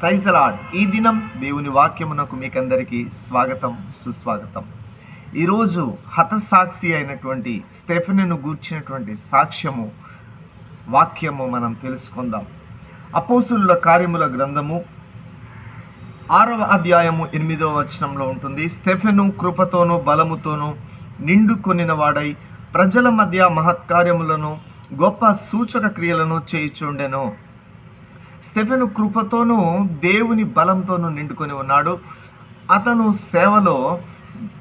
Praise lord ఈ దినం దేవుని వాక్యమునకు మీకందరికీ స్వాగతం సుస్వాగతం. ఈరోజు హతసాక్షి అయినటువంటి స్టెఫెన్ను గూర్చినటువంటి సాక్ష్యము వాక్యము మనం తెలుసుకుందాం. అపోసుల కార్యముల గ్రంథము ఆరవ అధ్యాయము ఎనిమిదవ వచనంలో ఉంటుంది. స్టెఫెను కృపతోనూ బలముతోనూ నిండుకొనిన వాడై ప్రజల మధ్య మహత్కార్యములను గొప్ప సూచక క్రియలను చేయిచుండెను. స్టెఫెను కృపతోనూ దేవుని బలంతోనూ నిండుకొని ఉన్నాడు. అతను సేవలో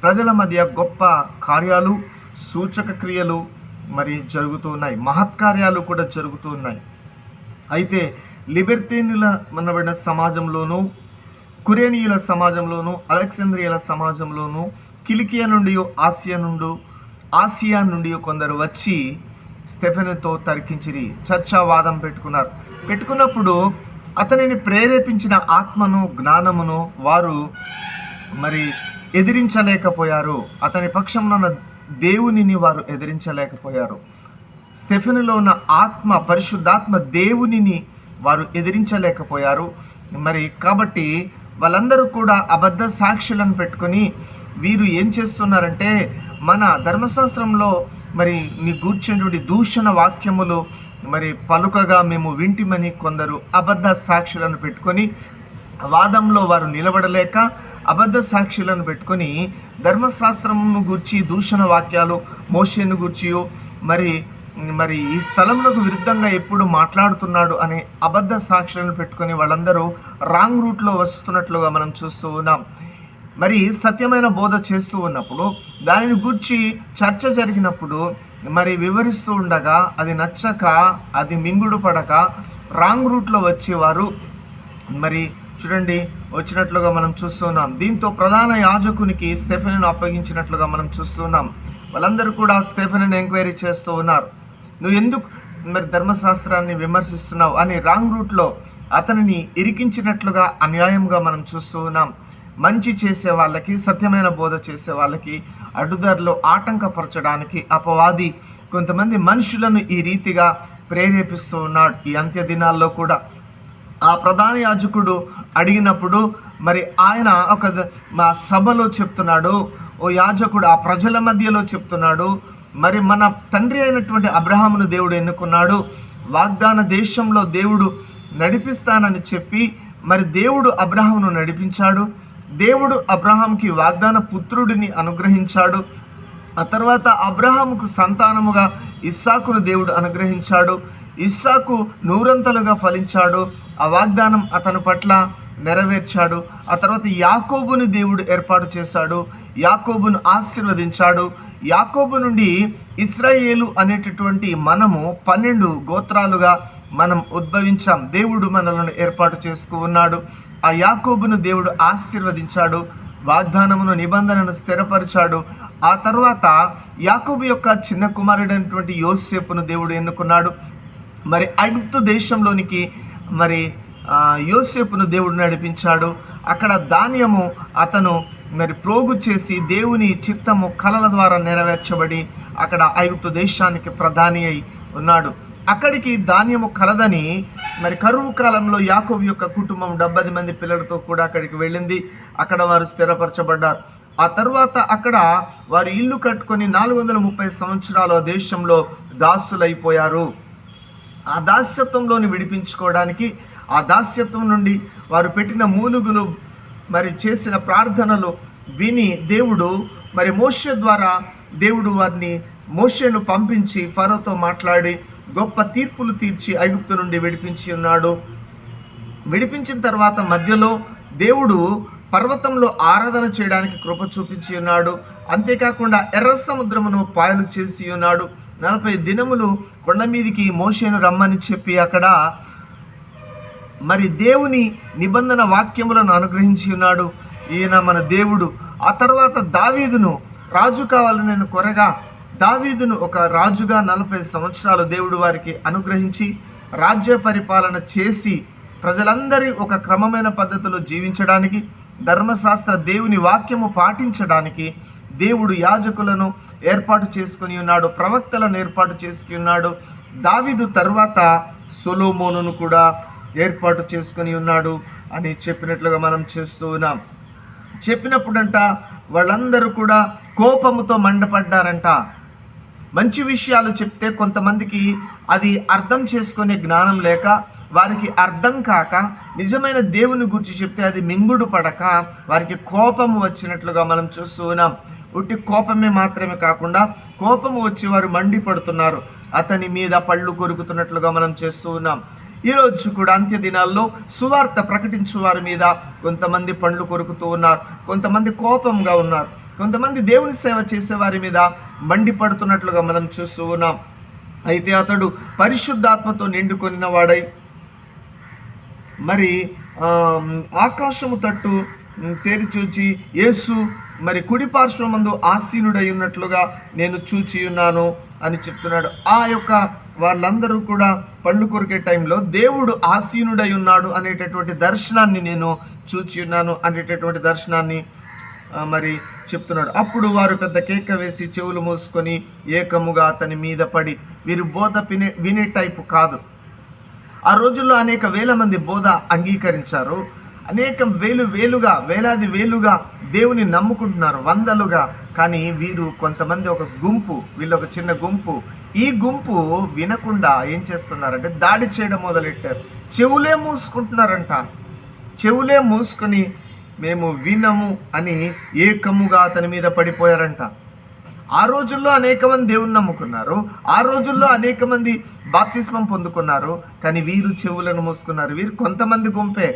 ప్రజల మధ్య గొప్ప కార్యాలు సూచక క్రియలు మరి జరుగుతూ ఉన్నాయి. మహత్కార్యాలు కూడా జరుగుతూ ఉన్నాయి. అయితే లిబెర్తీనుల మనబడిన సమాజంలోనూ కురేనియుల సమాజంలోనూ అలెక్సాంద్రియల సమాజంలోనూ కిలికియా నుండి ఆసియా నుండి ఆసియా నుండి కొందరు వచ్చి స్టెఫెన్తో తర్కించిరి చర్చావాదం పెట్టుకున్నారు. పెట్టుకున్నప్పుడు అతనిని ప్రేరేపించిన ఆత్మను జ్ఞానమును వారు మరి ఎదిరించలేకపోయారు. అతని పక్షంలో ఉన్న దేవునిని వారు ఎదిరించలేకపోయారు. స్టెఫెనులో ఉన్న ఆత్మ పరిశుద్ధాత్మ దేవునిని వారు ఎదిరించలేకపోయారు. మరి కాబట్టి వాళ్ళందరూ కూడా అబద్ధ సాక్షులను పెట్టుకొని వీరు ఏం చేస్తున్నారంటే మన ధర్మశాస్త్రంలో మరి నీ గూర్చినటువంటి దూషణ వాక్యములు మరి పలుకగా మేము వింటిమని కొందరు అబద్ధ సాక్షులను పెట్టుకొని వాదంలో వారు నిలబడలేక అబద్ధ సాక్షులను పెట్టుకొని ధర్మశాస్త్రమును గూర్చి దూషణ వాక్యాలు మోషేను గూర్చియో మరి మరి ఈ స్థలంలోకి విరుద్ధంగా ఎప్పుడు మాట్లాడుతున్నాడు అనే అబద్ధ సాక్షులను పెట్టుకొని వాళ్ళందరూ రాంగ్ రూట్లో వస్తున్నట్లుగా మనం చూస్తూ ఉన్నాం. మరి సత్యమైన బోధ చేస్తూ ఉన్నప్పుడు దానిని గూర్చి చర్చ జరిగినప్పుడు మరి వివరిస్తూ ఉండగా అది నచ్చక అది మింగుడు పడక రాంగ్ రూట్లో వచ్చేవారు. మరి చూడండి వచ్చినట్లుగా మనం చూస్తున్నాం దీంతో ప్రధాన యాజకునికి స్టెఫెన్ను అప్పగించినట్లుగా మనం చూస్తున్నాం వాళ్ళందరూ కూడా స్టెఫెన్ను ఎంక్వైరీ చేస్తూ ఉన్నారు. నువ్వు ఎందుకు మరి ధర్మశాస్త్రాన్ని విమర్శిస్తున్నావు? అని రాంగ్ రూట్లో అతనిని ఇరికించినట్లుగా అన్యాయంగా మనం చూస్తూ ఉన్నాం. మంచి చేసే వాళ్ళకి సత్యమైన బోధ చేసే వాళ్ళకి అడ్డుదారిలో ఆటంకపరచడానికి అపవాది కొంతమంది మనుషులను ఈ రీతిగా ప్రేరేపిస్తూ ఉన్నాడు. ఈ అంత్య దినాల్లో కూడా ఆ ప్రధాన యాజకుడు అడిగినప్పుడు మరి ఆయన ఒక మా సభలో చెప్తున్నాడు ఓ యాజకుడు ఆ ప్రజల మధ్యలో చెప్తున్నాడు మరి మన తండ్రి అయినటువంటి అబ్రహామును దేవుడు ఎన్నుకున్నాడు వాగ్దాన దేశంలో దేవుడు నడిపిస్తానని చెప్పి మరి దేవుడు అబ్రహామును నడిపించాడు దేవుడు అబ్రహాంకి వాగ్దాన పుత్రుడిని అనుగ్రహించాడు. ఆ తర్వాత అబ్రహాముకు సంతానముగా ఇస్సాకును దేవుడు అనుగ్రహించాడు. ఇస్సాకు నూరంతలుగా ఫలించాడు. ఆ వాగ్దానం అతని పట్ల నెరవేర్చాడు. ఆ తర్వాత యాకోబుని దేవుడు ఏర్పాటు చేశాడు. యాకోబును ఆశీర్వదించాడు. యాకోబు నుండి ఇస్రాయేలు అనేటటువంటి మనము పన్నెండు గోత్రాలుగా మనం ఉద్భవించాం. దేవుడు మనలను ఏర్పాటు చేసుకున్నాడు ఆ యాకోబును దేవుడు ఆశీర్వదించాడు. వాగ్దానమును నిబంధనను స్థిరపరిచాడు. ఆ తర్వాత యాకోబు యొక్క చిన్న కుమారుడైనటువంటి యోసేపును దేవుడు ఎన్నుకున్నాడు. మరి ఐగుప్తు దేశంలోనికి మరి యోసేపును దేవుడు నడిపించాడు. అక్కడ ధాన్యము అతను మరి ప్రోగు చేసి దేవుని చిత్తము కలల ద్వారా నెరవేర్చబడి అక్కడ ఐగుప్తు దేశానికి ప్రధాని అయి ఉన్నాడు. అక్కడికి ధాన్యము కలదని మరి కరువు కాలంలో యాకోబు యొక్క కుటుంబం డెబ్బై మంది పిల్లలతో కూడా అక్కడికి వెళ్ళింది. అక్కడ వారు స్థిరపరచబడ్డారు. ఆ తర్వాత అక్కడ వారు ఇల్లు కట్టుకొని నాలుగు వందల ముప్పై సంవత్సరాలు ఆ దేశంలో దాసులైపోయారు. ఆ దాస్యత్వంలోని విడిపించుకోవడానికి ఆ దాస్యత్వం నుండి వారు పెట్టిన మూలుగులు మరి చేసిన ప్రార్థనలు విని దేవుడు మరి మోష ద్వారా దేవుడు వారిని మోషను పంపించి ఫరోతో మాట్లాడి గొప్ప తీర్పులు తీర్చి ఐగుప్తు నుండి విడిపించి ఉన్నాడు. విడిపించిన తర్వాత మధ్యలో దేవుడు పర్వతంలో ఆరాధన చేయడానికి కృప చూపించి ఉన్నాడు. అంతేకాకుండా ఎర్ర సముద్రమును పాయలు చేసి ఉన్నాడు. నలభై దినములు కొండ మీదికి మోషేను రమ్మని చెప్పి అక్కడ మరి దేవుని నిబంధన వాక్యములను అనుగ్రహించి ఉన్నాడు. ఈయన మన దేవుడు. ఆ తర్వాత దావీదును రాజు కావాలని నేను కొరగా దావీదును ఒక రాజుగా నలభై సంవత్సరాలు దేవుడు వారికి అనుగ్రహించి రాజ్య పరిపాలన చేసి ప్రజలందరి ఒక క్రమమైన పద్ధతిలో జీవించడానికి ధర్మశాస్త్ర దేవుని వాక్యము పాటించడానికి దేవుడు యాజకులను ఏర్పాటు చేసుకుని ఉన్నాడు ప్రవక్తలను ఏర్పాటు చేసుకుని ఉన్నాడు. దావిదు తర్వాత సొలోమోనును కూడా ఏర్పాటు చేసుకొని ఉన్నాడు అని చెప్పినట్లుగా మనం చేస్తూ ఉన్నాం. చెప్పినప్పుడంట వాళ్ళందరూ కూడా కోపముతో మండపడ్డారంట. మంచి విషయాలు చెప్తే కొంతమందికి అది అర్థం చేసుకునే జ్ఞానం లేక వారికి అర్థం కాక నిజమైన దేవుని గురించి చెప్తే అది మింగుడు పడక వారికి కోపం వచ్చినట్లుగా మనం చూస్తూ ఉన్నాం. ఉట్టి కోపమే మాత్రమే కాకుండా కోపం వచ్చి వారు మండిపడుతున్నారు. అతని మీద పళ్ళు కొరుకుతున్నట్లుగా మనం చేస్తూ ఉన్నాం. ఈరోజు కూడా అంత్య దినాల్లో సువార్త ప్రకటించు వారి మీద కొంతమంది పండ్లు కొరుకుతూ ఉన్నారు కొంతమంది కోపంగా ఉన్నారు కొంతమంది దేవుని సేవ చేసే వారి మీద మండిపడుతున్నట్లుగా మనం చూస్తూ ఉన్నాం. అయితే అతడు పరిశుద్ధాత్మతో నిండుకొనిన వాడై మరి ఆకాశము తట్టు తేరిచూచి యేసు మరి కుడి పార్శ్వమందు ఆసీనుడై ఉన్నట్లుగా నేను చూచి ఉన్నాను అని చెప్తున్నాడు. ఆ యొక్క వాళ్ళందరూ కూడా పండ్లు కొరికే టైంలో దేవుడు ఆసీనుడై ఉన్నాడు అనేటటువంటి దర్శనాన్ని నేను చూచి ఉన్నాను అనేటటువంటి దర్శనాన్ని మరి చెప్తున్నాడు. అప్పుడు వారు పెద్ద కేక వేసి చెవులు మూసుకొని ఏకముగా అతని మీద పడి వీరు బోధ వినే వినే టైపు కాదు. ఆ రోజుల్లో అనేక వేల మంది బోధ అంగీకరించారు. అనేక వేలు వేలుగా వేలాది వేలుగా దేవుని నమ్ముకుంటున్నారు వందలుగా. కానీ వీరు కొంతమంది ఒక గుంపు వీళ్ళు ఒక చిన్న గుంపు. ఈ గుంపు వినకుండా ఏం చేస్తున్నారంటే దాడి చేయడం మొదలెట్టారు. చెవులే మూసుకుంటున్నారంట. చెవులే మూసుకొని మేము వినము అని ఏకముగా అతని మీద పడిపోయారంట. ఆ రోజుల్లో అనేక మంది దేవుని నమ్ముకున్నారు. ఆ రోజుల్లో అనేక మంది బాప్తిస్మం పొందుకున్నారు. కానీ వీరు చెవులను మూసుకున్నారు. వీరు కొంతమంది గుంపే.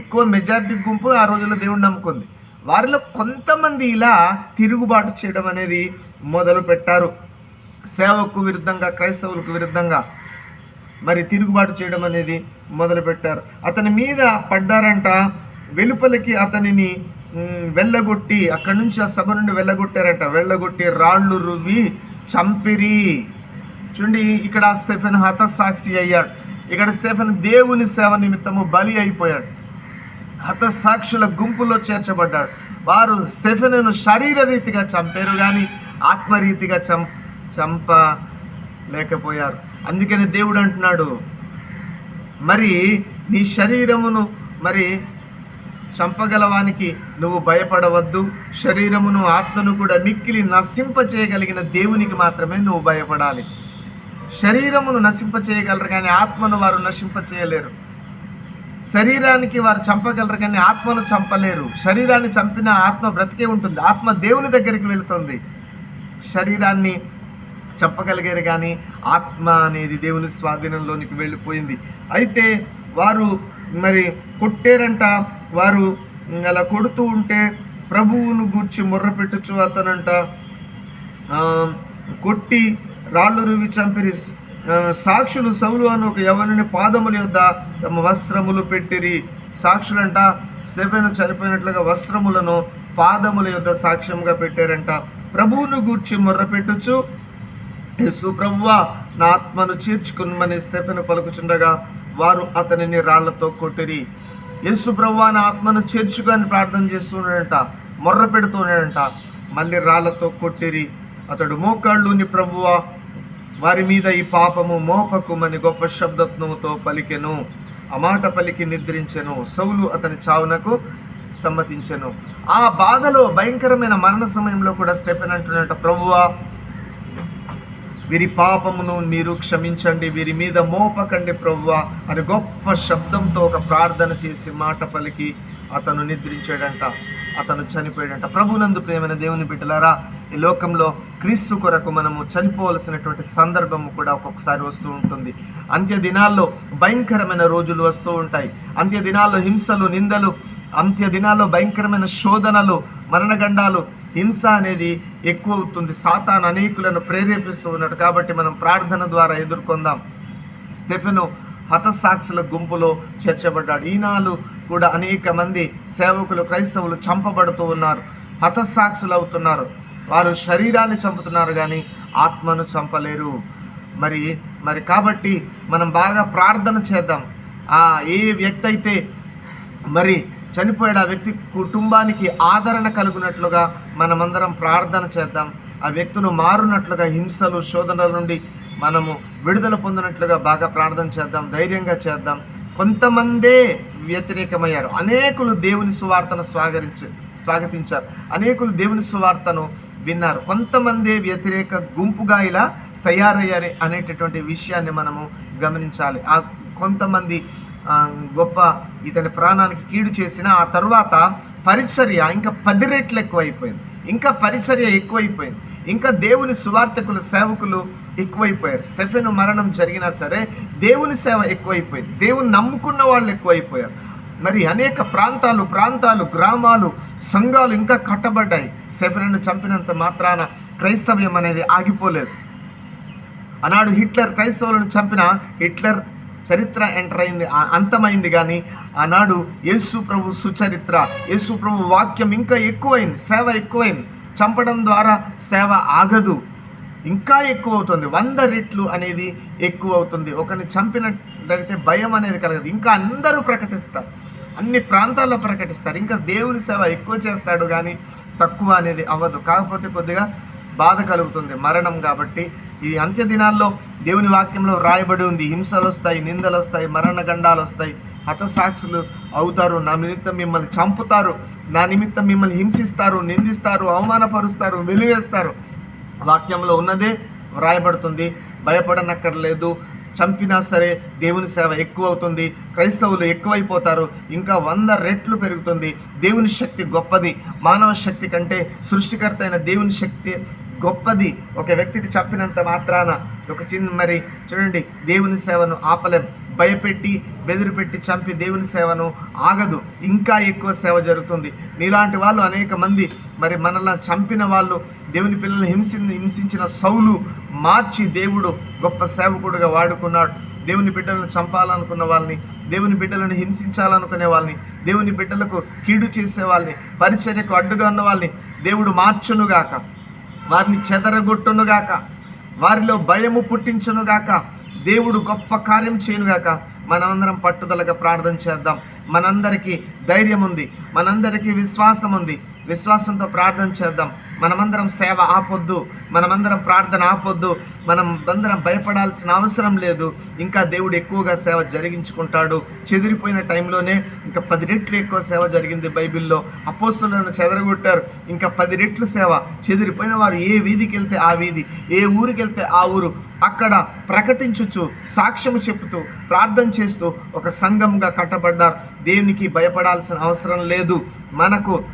ఎక్కువ మెజారిటీ గుంపు ఆ రోజుల్లో దేవుడిని నమ్ముకుంది. వారిలో కొంతమంది ఇలా తిరుగుబాటు చేయడం అనేది మొదలు పెట్టారు. సేవకు విరుద్ధంగా క్రైస్తవులకు విరుద్ధంగా మరి తిరుగుబాటు చేయడం అనేది మొదలుపెట్టారు అతని మీద పడ్డారంట వెలుపలికి అతనిని వెళ్ళగొట్టి అక్కడి నుంచి ఆ సభ నుండి వెళ్ళగొట్టారంట. వెళ్ళగొట్టి రాళ్ళు రువ్వి చంపిరి. చూడండి ఇక్కడ స్టెఫెన్ హతసాక్షి అయ్యాడు. ఇక్కడ స్టెఫెన్ దేవుని సేవ నిమిత్తము బలి అయిపోయాడు. హతసాక్షుల గుంపులో చేర్చబడ్డాడు. వారు స్టెఫెనును శరీర రీతిగా చంపారు కానీ ఆత్మరీతిగా చం చంప లేకపోయారు అందుకని దేవుడు అంటున్నాడు మరి నీ శరీరమును మరి చంపగలవానికి నువ్వు భయపడవద్దు. శరీరమును ఆత్మను కూడా మిక్కిలి నశింప చేయగలిగిన దేవునికి మాత్రమే నువ్వు భయపడాలి. శరీరమును నశింప చేయగలరు కానీ ఆత్మను వారు నశింప చేయలేరు. శరీరానికి వారు చంపగలరు కానీ ఆత్మను చంపలేరు. శరీరాన్ని చంపిన ఆత్మ బ్రతికే ఉంటుంది. ఆత్మ దేవుని దగ్గరికి వెళుతుంది. శరీరాన్ని చంపగలిగారు కానీ ఆత్మ అనేది దేవుని స్వాధీనంలోనికి వెళ్ళిపోయింది. అయితే వారు మరి కొట్టారంట. వారు అలా కొడుతూ ఉంటే ప్రభువును గూర్చి ముర్ర పెట్టుచు అతనంట కొట్టి రాళ్ళు రువి చంపిరి సాక్షులు సౌలు అని ఒక యవనుని పాదముల యొద్ద తమ వస్త్రములు పెట్టిరి. సాక్షులంట సెవెన్ చనిపోయినట్లుగా వస్త్రములను పాదముల యొద్ద సాక్ష్యంగా పెట్టారంట. ప్రభువును గూర్చి మొర్ర పెట్టుచు యేసు ప్రభువా నా ఆత్మను చేర్చుకున్నమని స్టెఫెను పలుకుచుండగా వారు అతనిని రాళ్ళతో కొట్టిరి. యేసు ప్రభువ నా ఆత్మను చేర్చుకొని ప్రార్థన చేస్తున్నాడంట మొర్ర పెడుతున్నాడంట. మళ్ళీ రాళ్ళతో కొట్టిరి. అతడు మోకాళ్ళుని ప్రభువా వారి మీద ఈ పాపము మోపకుమని గొప్ప శబ్దత్వముతో పలికెను. ఆ మాట పలికి నిద్రించెను. సౌలు అతని చావునకు సమ్మతించెను. ఆ బాధలో భయంకరమైన మరణ సమయంలో కూడా స్టెఫెన్ అంటున్నట్ట ప్రభువా వీరి పాపమును మీరు క్షమించండి వీరి మీద మోపకండి ప్రవ్వా అని గొప్ప శబ్దంతో ఒక ప్రార్థన చేసి మాట పలికి అతను నిద్రించాడంట అతను చనిపోయాడంట. ప్రభునందు ప్రేమైన దేవుని బిడ్డలారా ఈ లోకంలో క్రీస్తు కొరకు మనము చనిపోవలసినటువంటి సందర్భము కూడా ఒక్కొక్కసారి వస్తూ ఉంటుంది. అంత్య దినాల్లో భయంకరమైన రోజులు వస్తూ ఉంటాయి. అంత్య దినాల్లో హింసలు నిందలు అంత్య దినాల్లో భయంకరమైన శోధనలు మరణగండాలు హింస అనేది ఎక్కువ అవుతుంది సాతాన్ అనేకులను ప్రేరేపిస్తూ ఉన్నాడు. కాబట్టి మనం ప్రార్థన ద్వారా ఎదుర్కొందాం. స్టెఫెను హతసాక్షుల గుంపులో చేర్చబడ్డాడు. ఈనాడు కూడా అనేక మంది సేవకులు క్రైస్తవులు చంపబడుతూ ఉన్నారు. హతసాక్షులు అవుతున్నారు. వారు శరీరాన్ని చంపుతున్నారు కానీ ఆత్మను చంపలేరు. మరి మరి కాబట్టి మనం బాగా ప్రార్థన చేద్దాం. ఆ ఏ వ్యక్తి అయితే మరి చనిపోయాడు. ఆ వ్యక్తి కుటుంబానికి ఆదరణ కలుగునట్లుగా మనమందరం ప్రార్థన చేద్దాం. ఆ వ్యక్తులు మారునట్లుగా హింసలు శోధనల నుండి మనము విడుదల పొందినట్లుగా బాగా ప్రార్థన చేద్దాం ధైర్యంగా చేద్దాం. కొంతమందే వ్యతిరేకమయ్యారు. అనేకులు దేవుని సువార్తను స్వాగరించ స్వాగతించారు. అనేకులు దేవుని సువార్తను విన్నారు. కొంతమందే వ్యతిరేక గుంపుగా ఇలా తయారయ్యారు అనేటటువంటి విషయాన్ని మనము గమనించాలి. ఆ కొంతమంది గొప్ప ఇతని ప్రాణానికి కీడు చేసిన ఆ తర్వాత పరిచర్య ఇంకా పది రెట్లు ఎక్కువైపోయింది. ఇంకా పరిచర్య ఎక్కువైపోయింది. ఇంకా దేవుని సువార్థకులు సేవకులు ఎక్కువైపోయారు. స్టెఫెన్ మరణం జరిగినా సరే దేవుని సేవ ఎక్కువైపోయింది. దేవుని నమ్ముకున్న వాళ్ళు ఎక్కువైపోయారు. మరి అనేక ప్రాంతాలు ప్రాంతాలు గ్రామాలు సంఘాలు ఇంకా కట్టబడ్డాయి. స్టెఫెన్ను చంపినంత మాత్రాన క్రైస్తవ్యం అనేది ఆగిపోలేదు. ఆనాడు హిట్లర్ క్రైస్తవులను చంపిన హిట్లర్ చరిత్ర ఎంటర్ అయింది. అంతమైంది కానీ ఆనాడు యేసు ప్రభు సుచరిత్ర యేసు ప్రభు వాక్యం ఇంకా ఎక్కువైంది సేవ ఎక్కువైంది. చంపడం ద్వారా సేవ ఆగదు ఇంకా ఎక్కువ అవుతుంది వంద రెట్లు అనేది ఎక్కువ అవుతుంది ఒకరిని చంపినట్లయితే భయం అనేది కలగదు. ఇంకా అందరూ ప్రకటిస్తారు. అన్ని ప్రాంతాల్లో ప్రకటిస్తారు. ఇంకా దేవుని సేవ ఎక్కువ చేస్తాడు కానీ తక్కువ అనేది అవ్వదు. కాకపోతే కొద్దిగా బాధ కలుగుతుంది. మరణం కాబట్టి ఈ అంత్య దినాల్లో దేవుని వాక్యంలో రాయబడి ఉంది. హింసలు వస్తాయి నిందలు వస్తాయి మరణ గండాలు వస్తాయి. హతసాక్షులు అవుతారు. నా నిమిత్తం మిమ్మల్ని చంపుతారు. నా నిమిత్తం మిమ్మల్ని హింసిస్తారు నిందిస్తారు అవమానపరుస్తారు వెలివేస్తారు. వాక్యంలో ఉన్నదే వ్రాయబడుతుంది భయపడనక్కర్లేదు. చంపినా సరే దేవుని సేవ ఎక్కువ అవుతుంది క్రైస్తవులు ఎక్కువైపోతారు. ఇంకా వంద రెట్లు పెరుగుతుంది. దేవుని శక్తి గొప్పది. మానవ శక్తి కంటే సృష్టికర్త అయిన దేవుని శక్తి గొప్పది. ఒక వ్యక్తికి చెప్పినంత మాత్రాన ఒక చిన్న మరి చూడండి దేవుని సేవను ఆపలేం. భయపెట్టి బెదిరిపెట్టి చంపి దేవుని సేవను ఆగదు. ఇంకా ఎక్కువ సేవ జరుగుతుంది. నీలాంటి వాళ్ళు అనేక మంది మరి మనల్ని చంపిన వాళ్ళు దేవుని పిల్లల్ని హింసి హింసించిన సౌలు మార్చి దేవుడు గొప్ప సేవకుడుగా వాడుకున్నాడు. దేవుని బిడ్డలను చంపాలనుకున్న వాళ్ళని దేవుని బిడ్డలను హింసించాలనుకునే వాళ్ళని దేవుని బిడ్డలకు కీడు చేసే వాళ్ళని పరిచర్యకు అడ్డుగా ఉన్న వాళ్ళని దేవుడు మార్చునుగాక. వారిని చెదరగొట్టునుగాక వారిలో భయము పుట్టించునుగాక దేవుడు గొప్ప కార్యం చేయనుగాక మనమందరం పట్టుదలగా ప్రార్థన చేద్దాం. మనందరికీ ధైర్యం ఉంది మనందరికీ విశ్వాసం ఉంది విశ్వాసంతో ప్రార్థన చేద్దాం. మనమందరం సేవ ఆపొద్దు. మనమందరం ప్రార్థన ఆపొద్దు. మనం అందరం భయపడాల్సిన అవసరం లేదు. ఇంకా దేవుడు ఎక్కువగా సేవ జరిగించుకుంటాడు. చెదిరిపోయిన టైంలోనే ఇంకా పది రెట్లు ఎక్కువ సేవ జరిగింది బైబిల్లో. అపోస్తులను చెదరగొట్టారు. ఇంకా పది రెట్లు సేవ. చెదిరిపోయిన వారు ఏ వీధికి వెళ్తే ఆ వీధి ఏ ఊరికి వెళ్తే ఆ ఊరు అక్కడ ప్రకటించుచు సాక్ష్యము చెప్పుతూ ప్రార్థన చేస్తూ ఒక సంఘంగా కట్టబడ్డారు. దేవునికి భయపడాల్సిన అవసరం లేదు. మనకు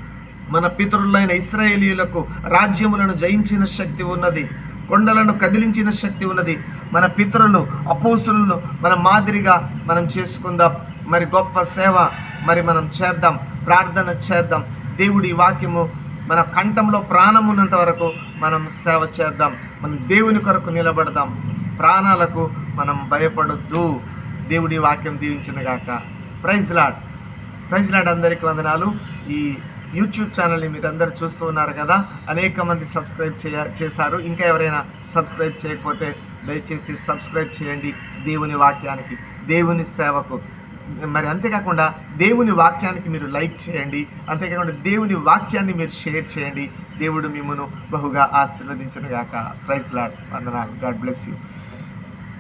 మన పితరులైన ఇస్రాయేలీలకు రాజ్యములను జయించిన శక్తి ఉన్నది. కొండలను కదిలించిన శక్తి ఉన్నది. మన పితరులు అపోసులను మన మాదిరిగా మనం చేసుకుందాం. మరి గొప్ప సేవ మరి మనం చేద్దాం. ప్రార్థన చేద్దాం. దేవుడి వాక్యము మన కంఠంలో ప్రాణం ఉన్నంత వరకు మనం సేవ చేద్దాం. మనం దేవుని కొరకు నిలబడదాం. ప్రాణాలకు మనం భయపడొద్దు. దేవుడి వాక్యం దీవించిన గాక. ప్రైజ్ లాడ్ ప్రైజ్ అందరికీ వందనాలు. ఈ యూట్యూబ్ ఛానల్ని మీరు అందరు చూస్తూ ఉన్నారు కదా అనేక మంది సబ్స్క్రైబ్ చేయ చేశారు. ఇంకా ఎవరైనా సబ్స్క్రైబ్ చేయకపోతే దయచేసి సబ్స్క్రైబ్ చేయండి దేవుని వాక్యానికి దేవుని సేవకు. మరి అంతేకాకుండా దేవుని వాక్యానికి మీరు లైక్ చేయండి అంతేకాకుండా దేవుని వాక్యాన్ని మీరు షేర్ చేయండి. దేవుడు మిమ్మను బహుగా ఆశీర్వదించను గాక ప్రైజ్ లాడ్. వందనాలు. God bless you.